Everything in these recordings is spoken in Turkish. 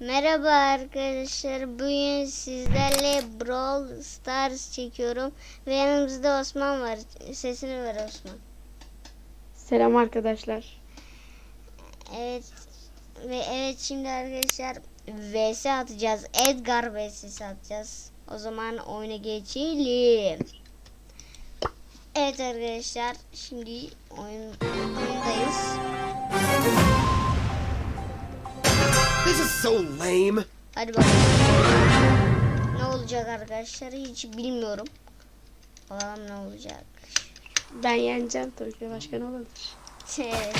Merhaba arkadaşlar. Bugün sizlerle Brawl Stars çekiyorum. Ve yanımızda Osman var. Sesini ver Osman. Selam arkadaşlar. Evet. Ve evet şimdi arkadaşlar VS atacağız. Edgar VS'si atacağız. O zaman oyuna geçelim. Evet arkadaşlar. Şimdi oyun, oyundayız. This is so lame. Hadi bakalım. Ne olacak arkadaşlar hiç bilmiyorum. Bakalım ne olacak. Ben yeneceğim tabii ki. Başka ne olabilir? Evet.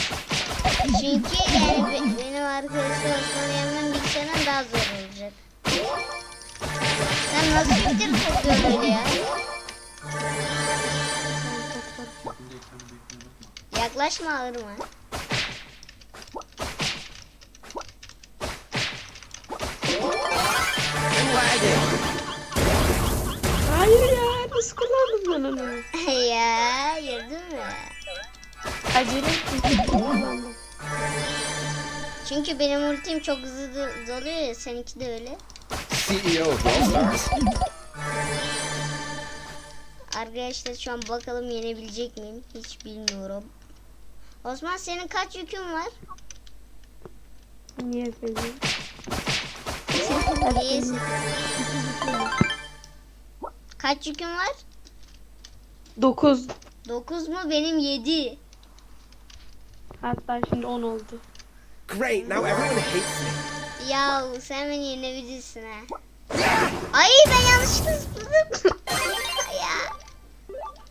Çünkü yani be- benim arkadaşlar Osman'ı yenmem bilgisayardan daha zor olacak. Sen nasıl fikir kopuyorsun öyle ya? Yaklaşma ağırma. Ben onu? ya gördün mü? Acele. Çünkü benim ultim çok hızlı do- doluyor ya seninki de öyle. CEO of All Stars. Arkadaşlar şu an bakalım yenebilecek miyim? Hiç bilmiyorum. Osman senin kaç yükün var? Niye böyle? Neyse. Kaç yükün var? 9. 9 mu? Benim 7. Hatta şimdi 10 oldu. Great, now everyone hates me. Ya sen beni yenebilirsin ha. Ay ben yanlışlıkla zıpladım. ya.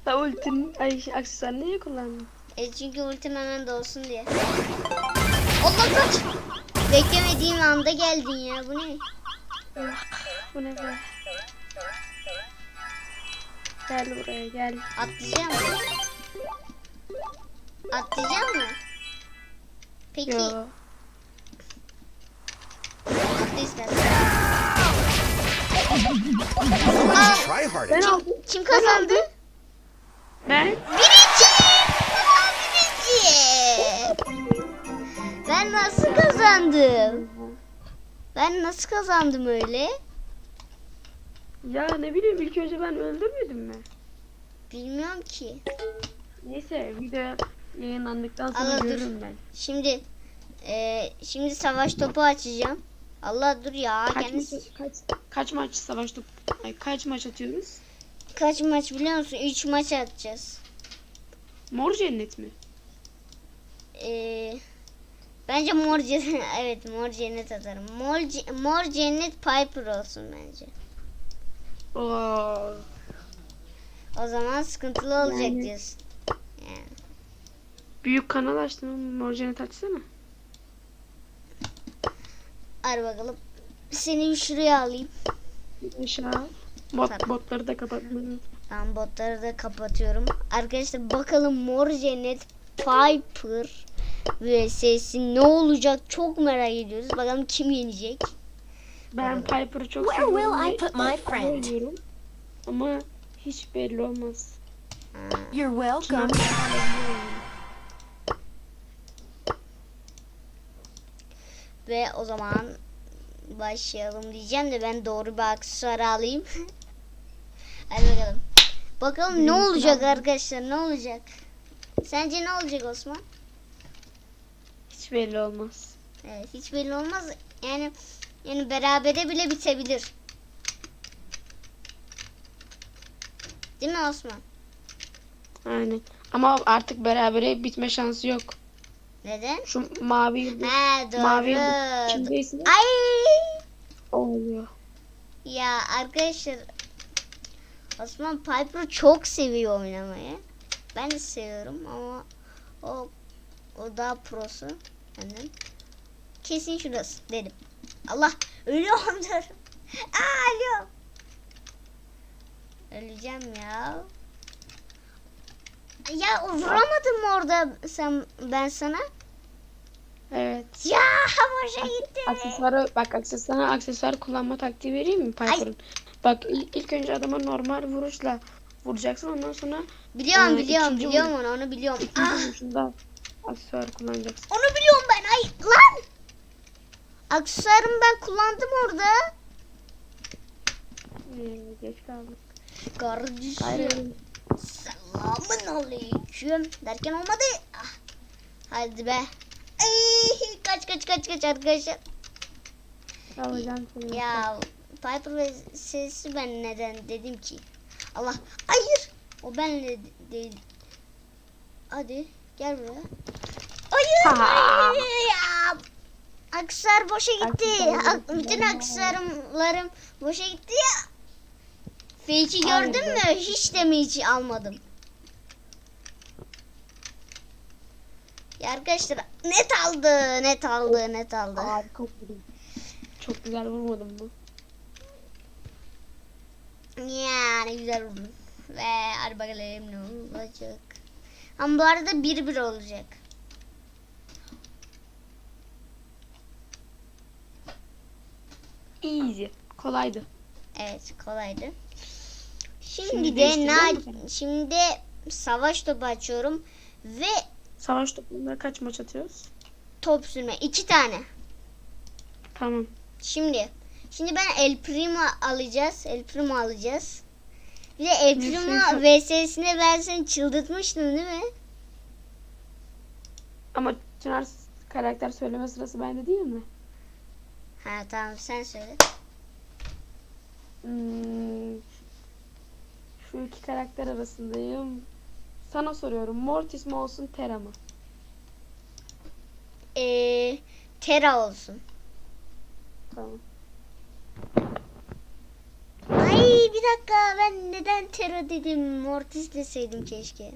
Da ultin, ay aksesuar niye kullandın? E çünkü ultim hemen dolsun diye. Allah kaç. Beklemediğim anda geldin ya. Bu ne? Bu ne be? Gel buraya gel. Atlayacağım mı? Atlayacağım mı? Peki. Yo. Atla istersen. Aa. Ben aldım. kim kazandı? Ben? Birinci! Ulan birinci! Ben nasıl kazandım? Ben nasıl kazandım öyle? Ya ne bileyim ilk önce ben öldürmedim mi? Bilmiyorum ki. Neyse video yayınlandıktan sonra Allah dur. görürüm ben. Şimdi e, şimdi savaş topu açacağım. Allah dur ya Kaç maç, kendisi kaç, kaç maç savaş top, ay, kaç maç atıyoruz? kaç maç biliyor musun? 3 maç atacağız. Mor cennet mi? E, bence mor cennet evet mor cennet atarım. Mor, mor cennet Piper olsun bence. Oo. O zaman sıkıntılı olacak Yani- diyorsun. Yani. Büyük kanal açtım. Mor cennet açsana. Hadi bakalım. Seni şuraya alayım. Aşağı. Bot, Tamam. botları da kapatmayı. Ben botları da kapatıyorum. Arkadaşlar bakalım mor cennet Piper ve sesi ne olacak çok merak ediyoruz. Bakalım kim yenecek. Ben Piper'ı çok Where will seviyorum I put my friend? oynuyorum. Ama hiç belli olmaz. You're welcome. Ve o zaman başlayalım diyeceğim de ben doğru bir aksesuar alayım. Hadi bakalım. Bakalım ne olacak arkadaşlar ne olacak? Sence ne olacak Osman? Hiç belli olmaz. Evet, hiç belli olmaz. Yani yani berabere bile bitebilir. Değil mi Osman? Aynen. Ama artık berabere bitme şansı yok. Neden? Şu mavi yıldız Ha doğru. Mavi yıldız kimdeyse Ay oluyor. ya arkadaşlar Osman Piper çok seviyor oynamayı. Ben de seviyorum ama o o daha prosu benden. Kesin şurası dedim. Allah ölüyorum diyorum. Aa ölüyorum. Öleceğim ya. Ya vuramadım orada sen ben sana. Evet. Ya boşa gitti. Aksesuarı bak aksesuara aksesuar kullanma taktiği vereyim mi Piper'ın? Bak ilk, ilk önce adama normal vuruşla vuracaksın ondan sonra Biliyorum Ee, biliyorum biliyorum onu onu biliyorum. ikinci Ah, vuruşunda aksesuar kullanacaksın. onu biliyorum ben. Ay lan. Aksesuarımı ben kullandım orada. Geç kaldık. Kardeşim. Selamun aleyküm. Derken olmadı. Ah. Hadi be. Ay, kaç kaç kaç kaç arkadaşlar. Alacağım seni. Ya Piper ve sesi ben neden dedim ki. Allah. Hayır. O benle de- değil. Hadi gel buraya. Hayır. Ha. hayır. Aksesuar boşa gitti. Ak- Bütün aksesuarlarım boşa gitti ya. Fake'i gördün mü? Hiç de mi hiç almadım. Ya arkadaşlar net aldı, net aldı, net aldı. Harika vurdum. Çok güzel vurmadım mı? Yani güzel oldu. Ve hadi bakalım ne olacak. Ama bu arada 1-1 olacak. Easy. Kolaydı. Evet kolaydı. Şimdi, Şimdi de na şimdi savaş topu açıyorum ve Savaş topunda kaç maç atıyoruz? top sürme iki tane. Tamam. Şimdi şimdi ben El Primo alacağız. El Primo alacağız. Bir de El Primo VS'sine ben seni çıldırtmıştım değil mi? Ama Çınar karakter söyleme sırası bende değil mi? Ha tamam sen söyle. Hmm, şu iki karakter arasındayım. Sana soruyorum. Mortis mi olsun Terra mı? Ee, Tera olsun. Tamam. Ay bir dakika ben neden Tera dedim Mortis deseydim keşke.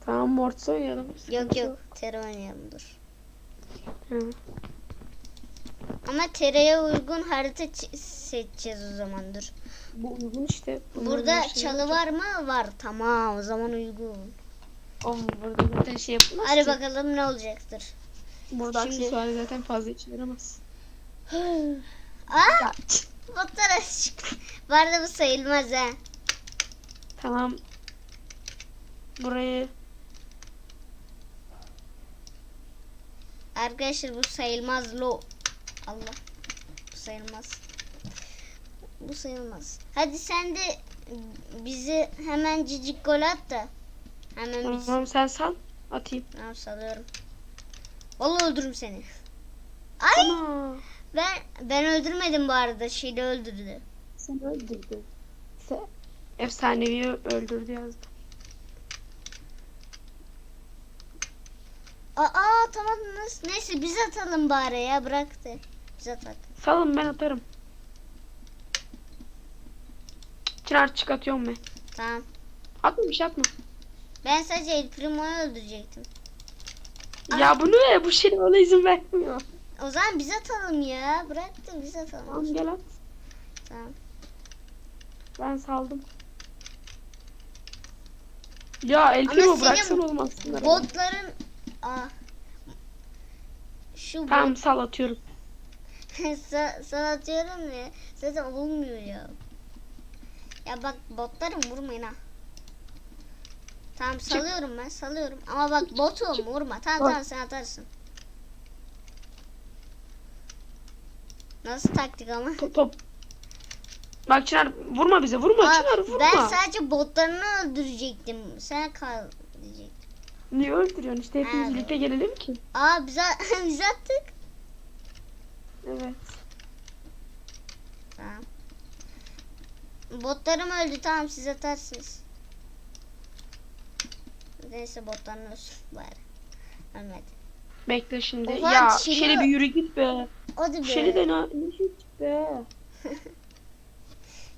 Tamam Mortis oynayalım. Yok yok Tera oynayalım dur. Hı. Ama Tera'ya uygun harita seçeceğiz o zaman dur. Bu uygun işte. Burada şey çalı var mı? Var. Tamam o zaman uygun. Oğlum burada zaten şey yapılmaz Hadi ki. bakalım ne olacaktır. Burada Şimdi- aksesuarı zaten fazla içe yaramaz. Aa Ya, botlar açık. Bu arada bu sayılmaz ha. tamam. Burayı Arkadaşlar bu sayılmaz lo. Allah. Bu sayılmaz. Bu sayılmaz. Hadi sen de bizi hemen cicik gol at da. Hemen biz. tamam sen sal. Atayım. Tamam salıyorum. Vallahi öldürürüm seni. Ay Ana. ben ben öldürmedim bu arada. Şeyde öldürdü. Sen öldürdü. Sen efsanevi öldürdü yazdı. Aa tamam nasıl? Neyse biz atalım bari ya bırak de. Biz atak. Salın ben atarım. Çınar çık atıyorum ben. Tamam. Atma bir şey atma. Ben sadece El Primo'yu öldürecektim. Ya bu ne? Bu şey ona izin vermiyor. O zaman biz atalım ya. Bırak da biz atalım. Tamam gel at. Tamam. Ben saldım. Ya El Primo bıraksan olmaz. Botların Aa. Şu Tamam sal atıyorum. Bot Sa- sana atıyorum ya. Zaten olmuyor ya. Ya bak botlarım vurmayın ha. Tamam salıyorum ben salıyorum. Ama bak botum vurma. Tamam tamam sen atarsın. Nasıl taktik ama? Top top. Bak Çınar vurma bize vurma Aa, Çınar vurma. ben sadece botlarını öldürecektim. Sen kal diyecektim. Niye öldürüyorsun işte hepimiz birlikte gelelim ki. Aa biz, biz attık. Evet. Tamam. Botlarım öldü tamam siz atarsınız. Neyse botların ölsün bari. Ölmedi. Bekle şimdi. Oha, ya Şeli- Şeli bir yürü git be. Hadi be. Şeli de ne, ne şey be.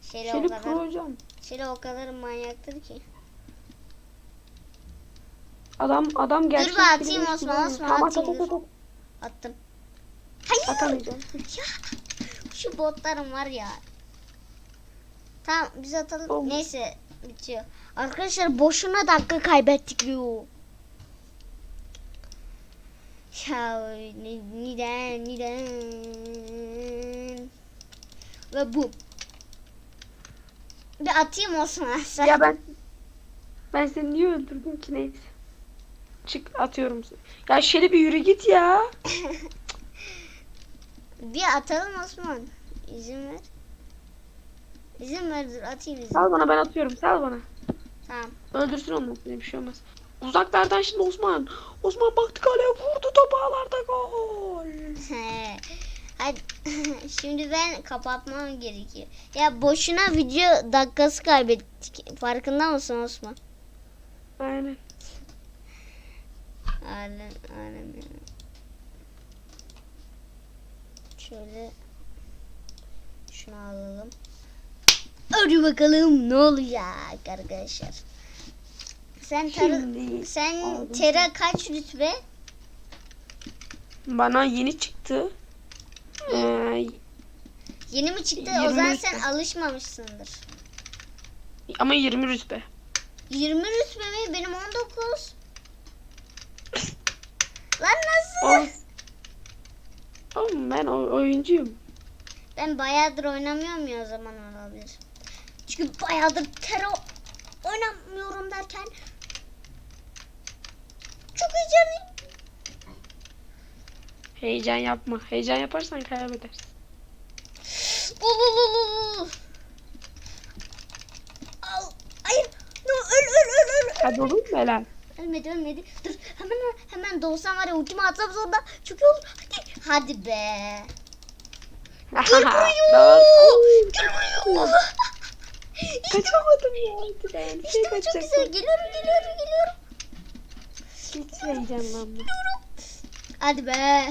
Şeli, o Şeli kadar, pro hocam. Şeli o kadar manyaktır ki. Adam adam gerçek. Dur be, atayım Osman. Osman, at, atayım, at, at, dur. at. Attım. Hayır. Atamayacağım. Ya, şu botlarım var ya. Tamam biz atalım. Olmuş. Neyse bitiyor. Arkadaşlar boşuna dakika kaybettik yo. Ya ne- neden neden ve bu. Bir atayım Osman sen. Ya ben ben seni niye öldürdüm ki neyse. Çık atıyorum seni. Ya Şeli bir yürü git ya. Bir atalım Osman. İzin ver. İzin ver dur atayım izin. Sal bana ben atıyorum. Sal bana. Tamam. Öldürsün onu. Bir şey olmaz. Uzaklardan şimdi Osman. Osman baktı kaleye vurdu topu ağlarda gol. Hadi şimdi ben kapatmam gerekiyor. Ya boşuna video dakikası kaybettik. Farkında mısın Osman? Aynen. Alem, alem. Şöyle şunu alalım. Hadi bakalım ne olacak arkadaşlar. Sen tarı, sen tera kaç rütbe? bana yeni çıktı. Ee, Yeni mi çıktı? O 20 zaman rütbe. sen alışmamışsındır. ama 20 rütbe. 20 rütbe mi? Benim 19. Lan nasıl? Oğlum, Oğlum ben oyuncuyum. Ben bayağıdır oynamıyorum ya o zaman olabilir. Çünkü bayağıdır tero oynamıyorum derken çok heyecanlıyım. Heyecan yapma. Heyecan yaparsan kaybedersin. Al. Hayır. No, öl öl öl öl. Hadi olur mu helal? Ölmedi ölmedi. Dur hemen hemen doğsam var ya ultimi atsam sonra çok iyi olur. Hadi. Hadi be. Buraya. İşte, Kaçamadım ya. Bir işte şey çok güzel. Geliyorum geliyorum geliyorum. Hiç heyecanlanma. Hadi be.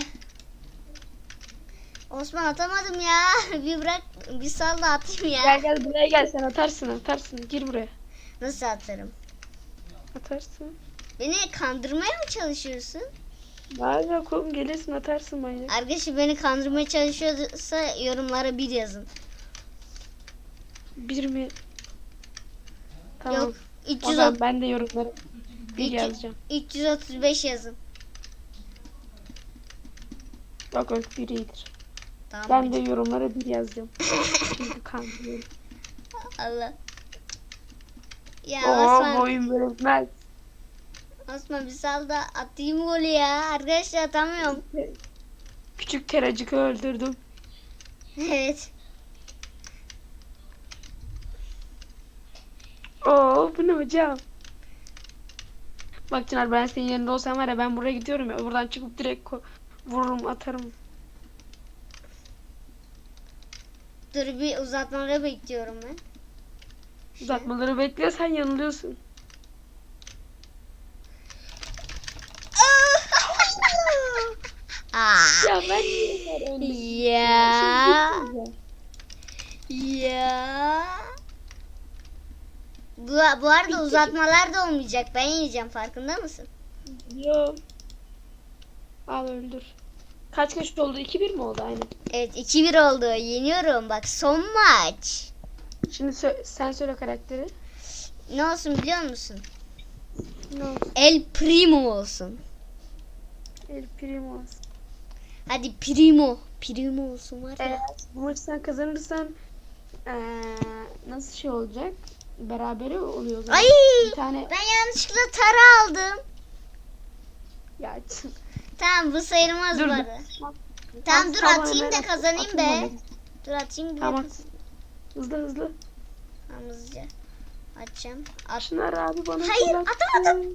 Osman atamadım ya. Bir bırak bir sal da atayım ya. Gel gel buraya gel sen atarsın atarsın. Gir buraya. Nasıl atarım? Atarsın. Beni kandırmaya mı çalışıyorsun? Bazen kolum gelirsin atarsın manyak. Arkadaşı beni kandırmaya çalışıyorsa yorumlara bir yazın. Bir mi? Tamam. Yok O 330 zaman ben de yorumlara bir İki- yazacağım. 335 yazın. Yok yok bir iyidir. Tamam. Ben de yorumlara bir yazacağım. Çünkü kandırıyorum. Allah. Ya Osman, boyun bölünmez. Osman bir sal da atayım golü ya. Arkadaşlar atamıyorum. Küçük teracıkı öldürdüm. evet. Oo bu ne hocam? Bak Çınar ben senin yerinde olsam var ya ben buraya gidiyorum ya buradan çıkıp direkt vururum atarım. Dur bir uzatmaları bekliyorum ben. Uzatmaları bekliyorsan yanılıyorsun. Aa. Ya ben niye Ya. Ya. Bu, bu arada uzatmalar da olmayacak. Ben yiyeceğim farkında mısın? Yok. Al öldür. Kaç kaç oldu? 2-1 mi oldu aynen? Evet 2-1 oldu. Yeniyorum bak son maç. Şimdi sö- sen söyle karakteri. Ne olsun biliyor musun? Ne olsun? El Primo olsun. El Primo. Hadi Primo. Primo olsun var Eğer ya. bu maçı sen kazanırsan eee, nasıl şey olacak? Berabere oluyor. Ay Bir tane ben yanlışlıkla tara aldım. ya Tamam bu sayılmaz dur bu dur. arada. Tamam dur Tamam, atayım da kazanayım atayım be. hemen. Dur atayım bir Tamam. Hızlı hızlı. Tamam hızlıca. Açacağım. At. Çınar abi bana Hayır, atamadım.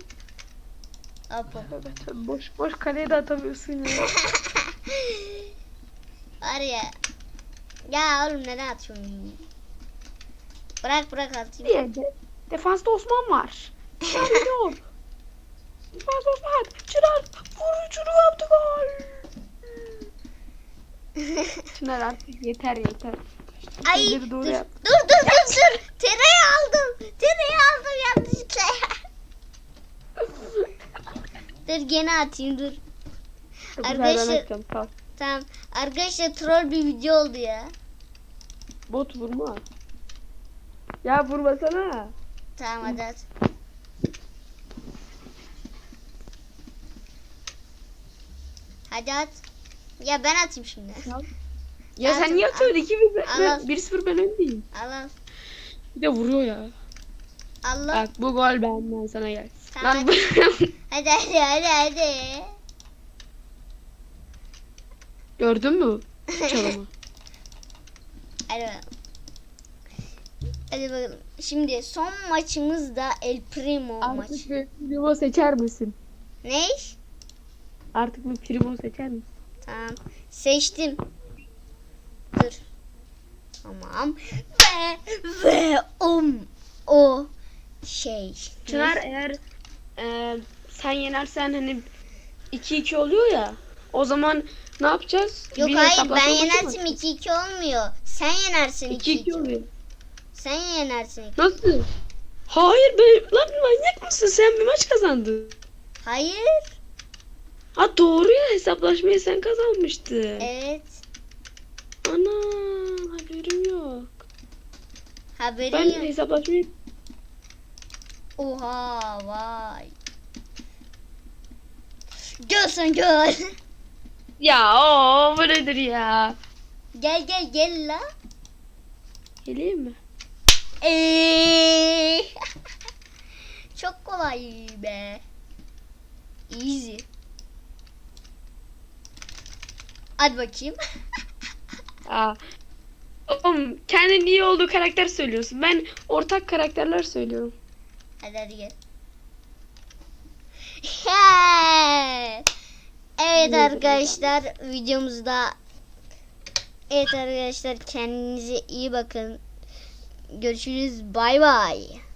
Apo. Tövbe boş boş kaleye de atamıyorsun ya. Var ya. Ya oğlum neden atıyorsun? Bırak bırak atayım. Diye de defansta Osman var. Çınar yok. Defansta Osman. Çınar vurucunu yaptı gol. Çınar artık yeter yeter. Ay Elleri dur, doğru dur yap. dur dur dur. Tereyağı aldım. Tereyağı aldım yanlışlıkla. dur gene atayım dur. Çok Arkadaşlar- ol. Tamam. Arkadaşlar troll bir video oldu ya. Bot vurma. Ya vurmasana. Tamam hadi at. Hadi at. Ya ben atayım şimdi. Ya Al, sen niye atıyorsun? 2 1 Al, ben al. 1-0 ben öndeyim. Al al. Bir de vuruyor ya. Allah. Bak bu gol benden sana gelsin. Tamam, Lan Hadi hadi hadi hadi. gördün mü? Çalımı. Hadi bakalım. Hadi bakalım. Şimdi son maçımız da El Primo maç. Artık bir primo seçer misin? Ne? Artık bir primo seçer misin? Tamam. Seçtim. Dur. Tamam. Ve ve om o şey. Çınar eğer e, sen yenersen hani 2-2 oluyor ya. O zaman ne yapacağız? Yok Bir hayır ben atacağız? 2-2 olmuyor. Sen yenersin 2-2 2-2. oluyor. Sen yenersin 2 Nasıl? Hayır ben lan manyak mısın? Sen bir maç kazandın. Hayır. Ha doğru ya hesaplaşmayı sen kazanmıştın. Evet. Ana haberim yok. Haberin Ben yok. hesaplaşmayı Oha vay. Sen gel. Ya o bu nedir ya? gel gel gel la. Geleyim mi? Eee. Çok kolay be. Easy. Hadi bakayım. Aa. Oğlum kendin iyi olduğu karakter söylüyorsun. Ben ortak karakterler söylüyorum. Hadi hadi gel. Evet arkadaşlar videomuzda Evet arkadaşlar kendinize iyi bakın. Görüşürüz. Bay bay.